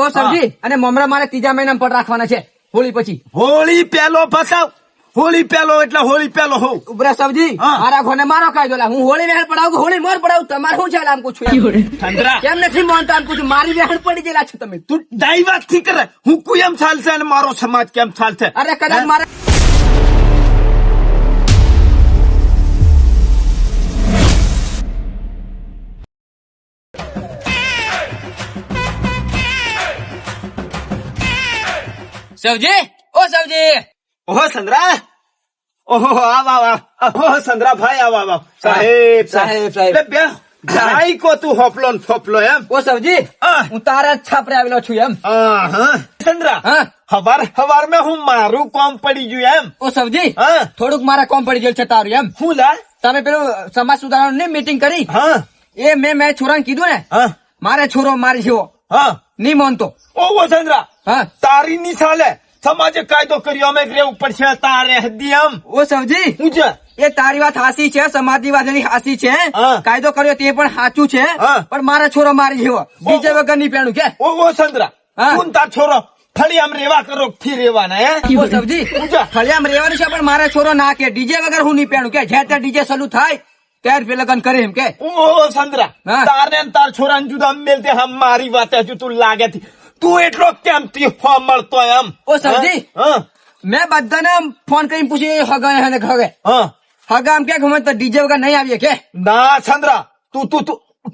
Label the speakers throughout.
Speaker 1: ઓ સમજી અને મમરા મારે ત્રીજા મહિનામાં પણ રાખવાના છે. હોળી પછી.
Speaker 2: હોળી પેલો ફસાવ. હોળી પેલો એટલે હોળી પેલો હો
Speaker 1: ઉભરા સબજી મારા ઘોને મારો કાયદો લા હું હોળી વેહણ પડાવું હોળી મોર પડાવું તમારે શું છે આમ પૂછું એમ. કેમ નથી માનતા આમ પૂછું? મારી વેહણ પડી ગયેલા છો તમે.
Speaker 2: તું દાઈ વાતથી કરે. હું કોઈ એમ ચાલશે અને મારો સમાજ કેમ ચાલશે
Speaker 1: અરે કદાચ મારે સબજી ઓ સવજી!
Speaker 2: ઓહો સંદ્રા! ઓહો આવ આવ ઓહો સંદ્રા ભાઈ આવ આવ. સાહેબ
Speaker 1: સાહેબ, સાહેબ.
Speaker 2: ભાઈ કો તું હોપલો ને ફોપલો એમ?
Speaker 1: ઓ સવજી
Speaker 2: હું.
Speaker 1: તારા જ છાપરે આવેલો છું એમ.
Speaker 2: હા હા. સંદ્રા
Speaker 1: હા.
Speaker 2: હવાર હવાર મેં હું મારું કોમ પડી ગયું એમ?
Speaker 1: ઓ સવજી
Speaker 2: હા.
Speaker 1: થોડુંક મારા કોમ પડી ગયું છે તારું એમ.
Speaker 2: હું લા
Speaker 1: તમે પેલું સમાજ સુધારણની મીટિંગ કરી?
Speaker 2: હા.
Speaker 1: એ મેં મેં છોરાને કીધું ને?
Speaker 2: હા.
Speaker 1: મારે છોરો મારી જેવો.
Speaker 2: હા.
Speaker 1: નહીં માનતો.
Speaker 2: ઓ વસંતરા
Speaker 1: હા.
Speaker 2: તારી ની ચાલે સમાજે કાયદો કર્યો અમે રહેવું પડશે તારે હદી આમ.
Speaker 1: ઓ સવજી
Speaker 2: હું
Speaker 1: એ તારી વાત હાસી છે સમાજની વાત એની હાસી છે. કાયદો કર્યો તે પણ સાચું છે. પણ મારા છોરો મારી જેવો. બીજા વગરની પેણું કે?
Speaker 2: ઓ સંદ્રા
Speaker 1: હું.
Speaker 2: તું તાર છોરો ફળિયામ રેવા કરો થી રેવાના હે?
Speaker 1: ઓ સબજી ફળિયામ રેવાનું છે પણ મારા છોરો ના કે. ડીજે વગર હું નહીં પેણું કે? જ્યાં ત્યાં ડીજે સલુ થાય ત્યારે પે લગન કરે એમ કે?
Speaker 2: ઓ સંદ્રા. તારને ને તાર છોરાને જુદા મેલતે હમ મારી વાત હજુ તું લાગે થી. તું એટલો કેમ થી હો મળતો એમ?
Speaker 1: ઓ
Speaker 2: સરજી
Speaker 1: મેં બધાને ફોન કરીને પૂછી હગા હે હગે? હગા આમ કે મને તો ડીજે વગર નહીં આવીએ કે?
Speaker 2: ના સંદ્રા તું તું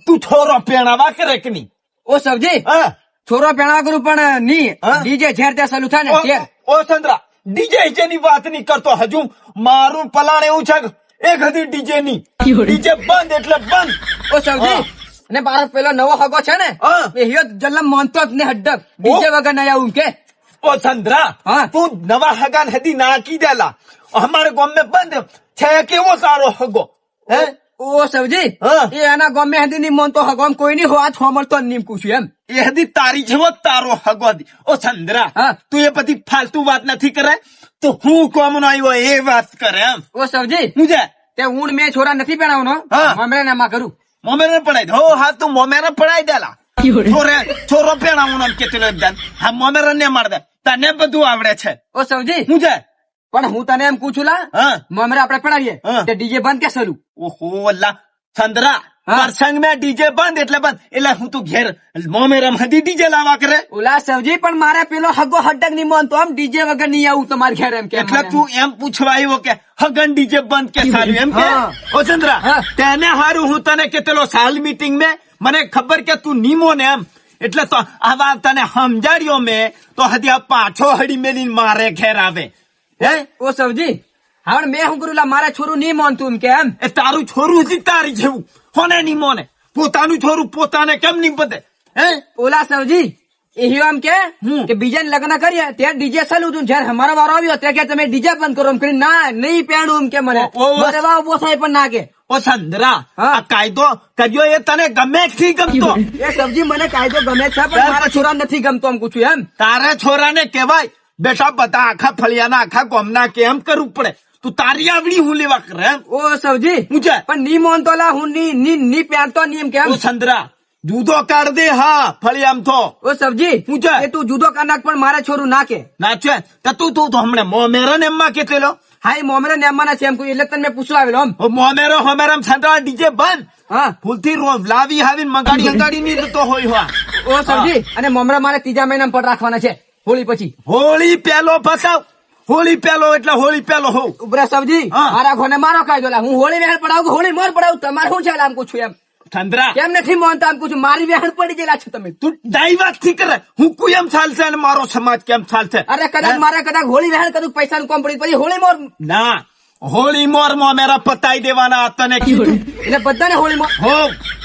Speaker 2: તું છોરો પેણાવા કરે કે નહીં
Speaker 1: ઓ સરજી
Speaker 2: હા?
Speaker 1: છોરો પેણા કરું પણ નહીં? ડીજે જ્યાં ત્યાં ચાલુ થાય ને
Speaker 2: ઓ- સંદ્રા ડીજે ની વાત નહીં કરતો. હજુ મારું પલાણ એવું છે એક હતી ડીજે ની. ડીજે બંધ એટલે બંધ.
Speaker 1: ઓ સબજી અને ભારત પેલો નવો હગો છે ને એ હિયો જલ્લમ માનતો જ ને હડક ડીજે વગર નહીં આવું કે?
Speaker 2: ઓ સંદ્રા તું નવા હગાન હદી નાખી દેલા. અમારે ગામ મે બંધ. છે કેવો સારો હગો? હે?
Speaker 1: ઓ.
Speaker 2: સવજી.
Speaker 1: એ એના ગમે હતી નહીં માનતો હગો કોઈ નહીં હોવા છો તો જ નહીં પૂછ્યું એમ.
Speaker 2: એ હદી તારી જેવો તારો હગો ઓ સંદ્રા
Speaker 1: હા.
Speaker 2: તું એ બધી ફાલતુ વાત નથી કરે? તો હું કોમ નો આવ્યો એ વાત કરે એમ.
Speaker 1: ઓ સબજી
Speaker 2: મુજે
Speaker 1: તે ઊંડ મેં છોરા નથી પહેણાવનો
Speaker 2: હા.
Speaker 1: મમરે ને માં કરું.
Speaker 2: મોમેરે પડાઈ દે. હો હા તું મોમેરે પડાઈ દેલા. છોરે છોરો પેણાવું નામ કેટલો એકદમ હા મોમેરે ને માર દે. તને બધું આવડે છે.
Speaker 1: ઓ સબજી
Speaker 2: મુજે
Speaker 1: પણ હું તને એમ પૂછું લા.
Speaker 2: હા.
Speaker 1: મમરે આપણે પડાવીએ.
Speaker 2: હા.
Speaker 1: તે ડીજે બંધ કે શરૂ
Speaker 2: ઓહો અલ્લા. ચંદ્રા.
Speaker 1: હા.
Speaker 2: પ્રસંગ મેં ડીજે બંધ એટલે બંધ. એટલે હું તું ઘેર મોમે રમતી ડીજે લાવા કરે.
Speaker 1: ઓલા સવજી પણ મારે પેલો હગો હડક નહીં માનતો આમ ડીજે વગર નહીં આવું તમારે ઘેર એમ કે
Speaker 2: એટલે તું એમ પૂછવા આવ્યો કે હગન ડીજે બંધ કે સારું એમ કે? ઓ ચંદ્રા તેને હારું હું તને કેટલો સાલ મીટિંગ મેં? મને ખબર કે તું નીમો ને એમ. એટલે તો આ વાત તને સમજાડ્યો મેં તો હજી આ પાછો હડી મેલી મારે ઘેર આવે. હે?
Speaker 1: ઓ સવજી હા મેં શું કરું? લા મારે છોરું નહીં માનતું એમ કે એમ.
Speaker 2: એ તારું છોરું જ તારી જેવું. કોને ની મોને. પોતાનું છોરું પોતાને કેમ ની બધે? હે?
Speaker 1: ઓલા સબજી એ હિયો એમ કે. કે બીજાને લગ્ન કરીએ ત્યાં ડીજે ચાલુ હતું જયારે અમારો વારો આવ્યો ત્યાં કે તમે ડીજે બંધ કરો એમ કરી ના નહીં પહેણું એમ કે મને. મારે વાવ પોસાય પણ ના કે.
Speaker 2: ઓ ચંદ્રા આ કાયદો કર્યો એ તને ગમે થી ગમતો?
Speaker 1: એ સબજી મને કાયદો ગમે છે પણ મારા છોરા નથી ગમતો એમ પૂછ્યું એમ.
Speaker 2: તારા છોરાને કહેવાય બેટા બધા આખા ફળિયાના આખા ગોમના કેમ કરવું પડે. તું તારી આવડી હું લેવા કરે
Speaker 1: ઓ સબ્જી
Speaker 2: મુજે
Speaker 1: પણ ની માનતો લા હું ની ની ની પહેરતો નહીં એમ કેમ?
Speaker 2: ઓ ચંદ્રા જુદો કાઢ દે હા ફળિયામ તો.
Speaker 1: ઓ સબજી
Speaker 2: મુજે.
Speaker 1: એ તું જુદો કર નાખ પણ મારે છોરું નાખે
Speaker 2: નાચે તો તું તું તો હમણે મોમેરો ને એમમાં કેટલો
Speaker 1: હા એ મોમેરો ને એમમાં છે એમ કોઈ એટલે તને મેં પૂછવા આવેલો
Speaker 2: આમ મોમેરો હોમેરમ સંતરા ડીજે બંધ.
Speaker 1: હા.
Speaker 2: ભૂલથી રોજ લાવી હાવીને મગાડી અંગાડી ની તો હોય હા.
Speaker 1: ઓ સબજી અને મોમરા મારે ત્રીજા મહિનામાં પર રાખવાના છે હોળી પછી.
Speaker 2: હોળી પેલો ફસાવ હોળી પેલો એટલે હોળી પેલો હો
Speaker 1: ઉભરા સબજી. મારા ઘોને મારો કાયદો લા. હું હોળી વેહણ પડાવું હોળી મોર પડાવું? તમારે શું ચાલે આમ પૂછું એમ?
Speaker 2: ચંદ્રા
Speaker 1: કેમ નથી માનતા આમ પૂછું? મારી વેહણ પડી ગયેલા છો તમે.
Speaker 2: તું દાઈ વાતથી કરે. હું કોઈ એમ ચાલશે અને મારો સમાજ કેમ ચાલશે?
Speaker 1: અરે કદાચ મારે કદાચ હોળી વેહણ કરું પૈસા નું કોમ પડી પછી હોળી મોર
Speaker 2: ના. હોળી મોરમાં મેરા પતાઈ દેવાના તને કીધું.
Speaker 1: એટલે બધાને હોળી મોર
Speaker 2: હો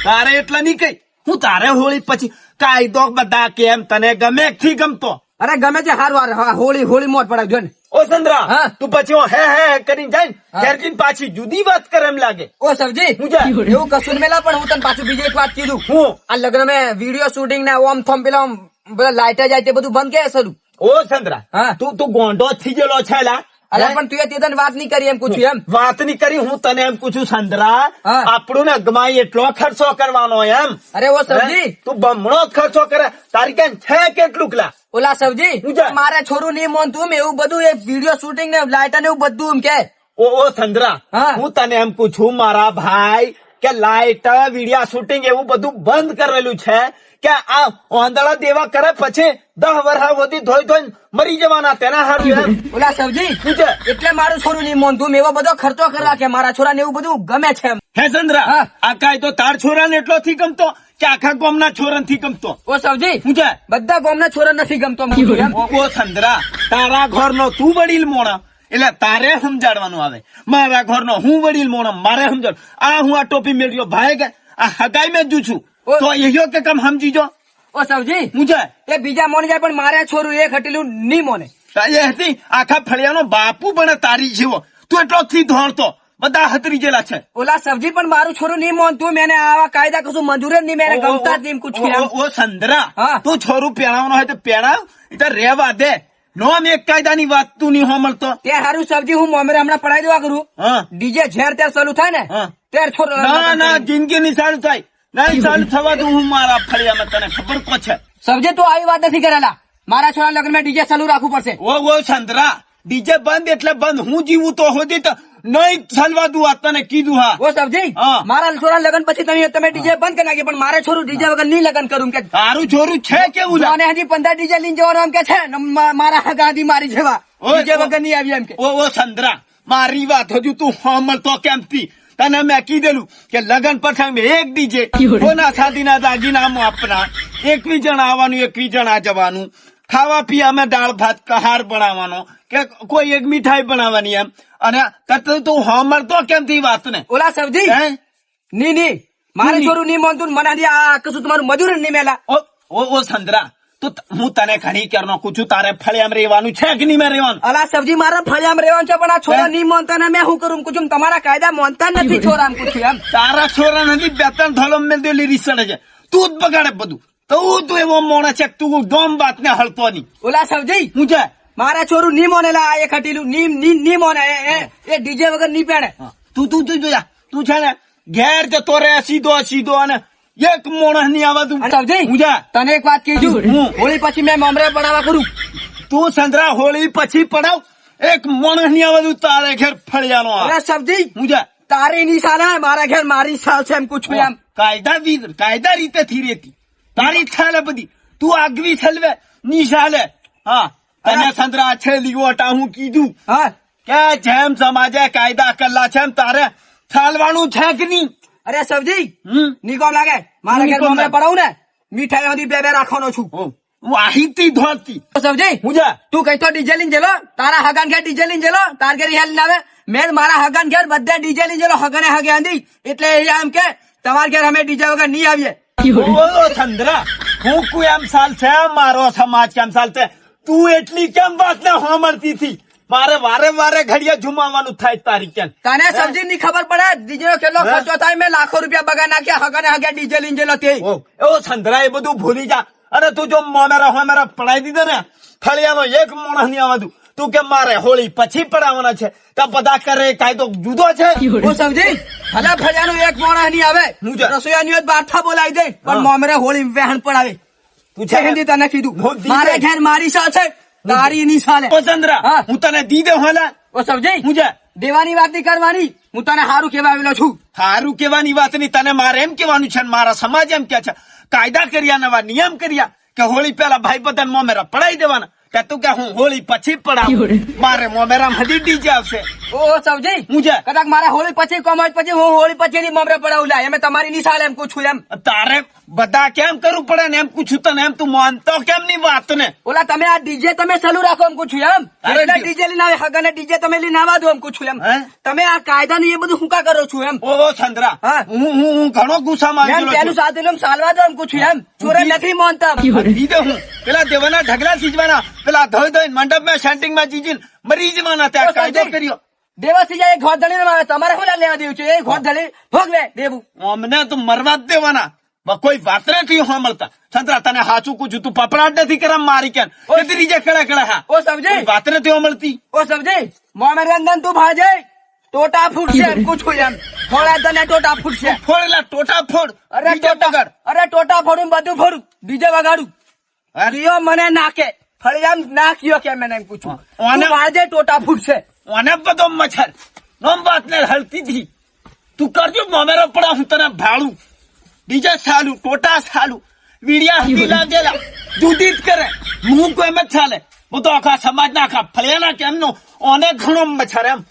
Speaker 2: તારે એટલે નહીં કઈ. હું તારે હોળી પછી કાયદો બધા કેમ તને ગમે થી ગમતો?
Speaker 1: અરે ગમે તે હાર વાર હોળી હોળી મોટ પડાવજો ને
Speaker 2: ઓ ચંદ્રા
Speaker 1: હા.
Speaker 2: તું પછી હું હે કરીને જાય
Speaker 1: હા.
Speaker 2: પાછી જુદી વાત કરે એમ લાગે
Speaker 1: ઓ સરજી
Speaker 2: હું જા.
Speaker 1: એવું કશું મેલા પણ હું તને પાછું બીજી એક વાત કીધું
Speaker 2: હું
Speaker 1: આ લગ્ન મેં વીડિયો શૂટિંગ ને ઓમ થોમ પેલા બધા લાઈટર જાય તે બધું બંધ કે સરું
Speaker 2: ઓ ચંદ્રા
Speaker 1: હા.
Speaker 2: તું તું ગોંડો થઈ ગયેલો છે લા
Speaker 1: અરે પણ તું તે તને વાત નહીં કરી એમ પૂછ્યું એમ?
Speaker 2: વાત નહીં કરી હું તને એમ પૂછું સંદરા આપણું ને અગમાઈ એટલો ખર્ચો કરવાનો એમ.
Speaker 1: અરે ઓ સબજી
Speaker 2: તું બમણો ખર્ચો કરે. તારી ક્યાં છે કેટલું કલા?
Speaker 1: ઓલા સબજી મારા છોરું નહીં મોનતું એવું બધું એ વીડિયો શૂટિંગ ને લાઇટર ને એવું બધું એમ કે.
Speaker 2: ઓ ઓ સંદરા
Speaker 1: હા.
Speaker 2: હું તને એમ પૂછું મારા ભાઈ કે લાઇટ વિડિયા શૂટિંગ એવું બધું બંધ કરેલું છે કે આ ઓંધળા દેવા કરે પછી દહ વર્ષ સુધી ધોઈ ધોઈ મરી જવાના તેના હારું
Speaker 1: ઓલા
Speaker 2: સવજી
Speaker 1: એટલે મારું છોરું નહીં મોંધું એવો બધો ખર્ચો કરવા કે મારા છોરા ને એવું બધું ગમે છે
Speaker 2: હે ચંદ્ર
Speaker 1: હા.
Speaker 2: આ કાય તો તાર છોરાને એટલો થી ગમતો કે આખા ગોમ ના છોરનથી ગમતો?
Speaker 1: ઓ સવજી
Speaker 2: શું
Speaker 1: બધા ગોમ ના છોરા નથી ગમતો
Speaker 2: ઓ ચંદ્રા તારા ઘરનો તું વડીલ મોણા. એટલે તારે સમજાડવાનું આવે. મારા ઘરનો હું વડીલ મોણા મારે સમજાડ. આ હું આ ટોપી મેળ્યો ભાઈ કે આ હગાઈ મેં જ છું. તો એયો કે કમ સમજી જો
Speaker 1: ઓ સબજી
Speaker 2: મુજે
Speaker 1: એ બીજા મોને જાય પણ મારે છોરું એક હટેલું નહીં મોને
Speaker 2: એ હતી આખા ફળિયાનો બાપુ પણ તારી જેવો. તું એટલો થી ધોળતો. બધા હતરી જેલા છે.
Speaker 1: ઓલા સબજી પણ મારું છોરું નહીં મોનતું મેને આવા કાયદા કશું મંજૂર જ નહીં મેને ગમતા જ નહીં કુછ
Speaker 2: ઓ, સંદરા. તું છોરું પહેણાવવાનો હોય તો પહેણાવ એ તો રેવા દે. નો આમ એક કાયદાની વાત તું નહીં હોમલતો
Speaker 1: તે હારું સબજી હું મોમેરે હમણાં પડાઈ દેવા કરું. ડીજે ઝેર ત્યારે ચાલુ થાય ને. ત્યારે છોડ
Speaker 2: ના ના જિંદગી ની સારું થાય. નહીં સારું થવા દઉં હું મારા ફળિયામાં તને ખબર કો છે?
Speaker 1: સબજી તું આવી વાત નથી કરેલા. મારા છોરા લગ્નમાં ડીજે ચાલુ રાખવું પડશે.
Speaker 2: ઓ ઓ ચંદ્રા ડીજે બંધ એટલે બંધ. હું જીવું તો હોતી નહીં સલવા દઉં તને કીધું હા.
Speaker 1: ઓ સબજી મારા છોરા લગન પછી તમે તમે ડીજે બંધ કરી નાખી પણ મારે છોરું ડીજે વગર નહીં લગન કરું કે
Speaker 2: તારું છોરું છે કેવું
Speaker 1: અને હજી પંદર ડીજે લઈને જવાનું એમ કે છે મારા ગાદી મારી જેવા. ડીજે વગર નહીં આવી એમ કે.
Speaker 2: ઓ ઓ ચંદ્રા મારી વાત હજુ તું હોમલતો કેમ થી તને મેં કીધેલું કે લગન પ્રસંગ એક ડીજે. કોના શાદીના દાગીનામાં આપના? એકવી જણ આવવાનું એકવી જણ આ જવાનું. ખાવા પીવામાં દાળ ભાત કહાર બનાવવાનો કે કોઈ એક મીઠાઈ બનાવવાની એમ. અને તું હોમલતો કેમ થી વાત ને
Speaker 1: ઓલા સબજી ની ની મારે. છોરું નહીં માનતું મને આ કશું તમારું મજૂર નહીં મેલા.
Speaker 2: ઓ ઓ ઓ સંદ્રા તો હું તને ઘણી કેર નો છું તારે ફળિયામ રહેવાનું છે કે નહીં મેં રહેવાનું?
Speaker 1: અલા સબજી મારા ફળિયામ રહેવાનું છે પણ આ છોરા? નહીં માનતા ને મેં શું કરું? પૂછું તમારા કાયદા માનતા નથી છોરા એમ.
Speaker 2: તારા છોરા નથી બે ત્રણ ધોલો મેં દેલી રીસણ છે. તું જ બગાડે બધું. તું તું એવો મોણા છે તું ડોમ બાત ને હળતો નહીં.
Speaker 1: ઓલા સમજી
Speaker 2: હું છે?
Speaker 1: મારા છોરું નહીં મોને લા એક ખટીલું નીમ નહીં નહીં મોને એ- એ- એ ડીજે વગર નહીં પેણે
Speaker 2: તું તું તું જોયા. તું છે ને ઘેર જતો રે સીધો સીધો અને એક મોણસની આવા તું
Speaker 1: સમજી
Speaker 2: હું જા
Speaker 1: તને એક વાત કીધું.
Speaker 2: હું.
Speaker 1: હોળી પછી મેં મમરે પડાવા કરું.
Speaker 2: તું સંદ્રા હોળી પછી પડાવ. એક મોણસની આવા તું તારે ઘેર ફળિયાનો.
Speaker 1: અરે સબજી
Speaker 2: હું જા
Speaker 1: તારી નિશાના મારા ઘેર મારી સાલ છે એમ પૂછું એમ.
Speaker 2: કાયદા કાયદા રીતે થી રેતી તારી ચાલે બધી તું આગવી છલવે ની ચાલે હા તને સંદ્રા છેલી ઓટા હું કીધું
Speaker 1: હા
Speaker 2: કે જેમ સમાજે કાયદા કરેલા છે એમ તારે છે કે નહીં?
Speaker 1: અરે સબજી નિકોમ લાગે. મારા ઘેર મમરે પડાવું ને? મીઠાઈ સુધી બે બે રાખવાનો છું.
Speaker 2: હું આહીતી ધોતી
Speaker 1: સબજી
Speaker 2: હું જા.
Speaker 1: તું કઈ તો ડીજે લઈને જેલો તારા હગાન ઘેર ડીજે લઈને જેલો તાર ઘેર હેલ આવે મેં મારા હગાન ઘેર બધા ડીજે લઈને જેલો હગને હગે આંધી. એટલે એમ કે તમાર ઘેર અમે ડીજે વગર નહીં આવીએ.
Speaker 2: ચંદ્રા હું કોઈ એમ સાલ મારો સમાજ કેમ સાલ તું એટલી કેમ વાત ને હોમરતી થી મારે વારે વારે ઘડિયા જુમાવાનું થાય તારી કેમ?
Speaker 1: તને સમજી ની ખબર પડે? ડીજે કેટલો ખર્ચો થાય? મેં લાખો રૂપિયા બગા નાખ્યા હગાને હગે ડીજે લઈને જેલો તે
Speaker 2: ઓ ઓ સંધરા એ બધું ભૂલી જા. અને તું જો મોમેરા હોમેરા પડાઈ દીધો ને ફળિયાનો એક માણસ નહીં આવતું. તું કે મારે? હોળી પછી પડાવવાના છે. તો બધા કરે કાયદો જુદો છે.
Speaker 1: હું સમજી ભલે ફળિયાનું એક માણસ નહીં આવે.
Speaker 2: હું જા.
Speaker 1: રસોઈયાની હોય તો બારથા બોલાવી દે. પણ મોમરે હોળી વહેણ પડાવે
Speaker 2: તું
Speaker 1: છે હિન્દી તને કીધું. મારે ઘેર મારી સા છે. તારી ની સાલે
Speaker 2: ઓ ચંદ્રા
Speaker 1: હું.
Speaker 2: તને દીધે હોલા.
Speaker 1: ઓ સમજી
Speaker 2: હું જા
Speaker 1: દેવાની વાત નહીં કરવાની. હું તને સારું કેવા આવેલો છું.
Speaker 2: સારું કેવાની વાત નહીં. તને મારે એમ કેવાનું છે મારા સમાજ એમ કે છે કાયદા કર્યા નવા નિયમ કર્યા કે હોળી પેલા ભાઈ બધાને મોમેરા પડાઈ દેવાના. તું કે હું હોળી પછી પડાવું? મારે મોમેરા હજી ડીજે આવશે.
Speaker 1: ઓ
Speaker 2: સૌજી મુજે
Speaker 1: કદાચ મારે હોળી પછી કોમર્સ પછી હું હોળી પછી ની મમરે પડાવું લા એમ તમારી નિશાળ એમ પૂછું એમ.
Speaker 2: તારે બધા કેમ કરવું પડે ને એમ પૂછું તને? એમ તું માનતો કેમ ની વાત ને
Speaker 1: ઓલા તમે આ ડીજે તમે ચાલુ રાખો એમ પૂછું એમ. એટલે ડીજે લઈને આવે હગાને ડીજે તમે લઈને આવા દો એમ પૂછું એમ. તમે આ કાયદા ને એ બધું શું કા કરો છું એમ?
Speaker 2: ઓ સંદ્રા.
Speaker 1: હું.
Speaker 2: હું હું ઘણો ગુસ્સામાં
Speaker 1: એમ
Speaker 2: આવેલો
Speaker 1: પેલું સાધુ એમ સાલવા દો એમ પૂછું એમ. ચોરે નથી માનતા.
Speaker 2: દીધે હું પેલા દેવાના ઢગલા સીજવાના. પેલા ધોઈ ધોઈ મંડપમાં સેન્ટિંગમાં જીજી મરી જવાના ત્યાં કાયદો કર્યો.
Speaker 1: દેવાસી જાય ઘોર ધણી આવે તમારે શું લેવા દેવું છે? એ ઘોર ધણી ભોગવે દેવું.
Speaker 2: અમને તો મરવા જ દેવાના. કોઈ વાત નથી સાંભળતા સંતરા તને હાચું છું તું પપડાટ નથી કરા મારી કેમ
Speaker 1: ઓય.
Speaker 2: કે ત્રીજે ખડા ખડા હા.
Speaker 1: ઓ સમજે.
Speaker 2: વાત નથી સાંભળતી
Speaker 1: ઓ સમજે. મોમેરંદન તું ભાજે. ટોટા ફૂટશે પૂછું એમ. ફોડા તને ટોટા ફૂટશે.
Speaker 2: ફોડેલા ટોટા ફોડ
Speaker 1: અરે ટોટા અરે ટોટા ફોડું બધું ફોડું. બીજે વગાડું.
Speaker 2: અરે
Speaker 1: મને નાખે. ફળિયામ નાખ્યો કે મને એમ પૂછું.
Speaker 2: ઓને-
Speaker 1: આજે ભાજે ટોટા ફૂટશે.
Speaker 2: ઓને બધો મચ્છર. નોમ વાત ને હલતી થી તું કરજો મોમેરો પડા હું તને ભાડું બીજા સાલું ટોટા સાલું. વીડિયા હતી લાગેલા દૂધિત કરે. હું કોઈ એમ જ ચાલે હું તો આખા સમાજ ના આખા ફળિયાના કેમનો? ઓને ઘણો મચ્છર એમ.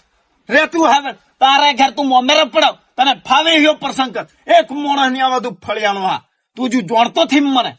Speaker 2: રે તું હવે તારા ઘર તું મોમેરો પડાવ તને ફાવે એવો પ્રસંગ કર. એક મોણસની આવા તું ફળિયાનો હા તું જો જોડતો થી મને.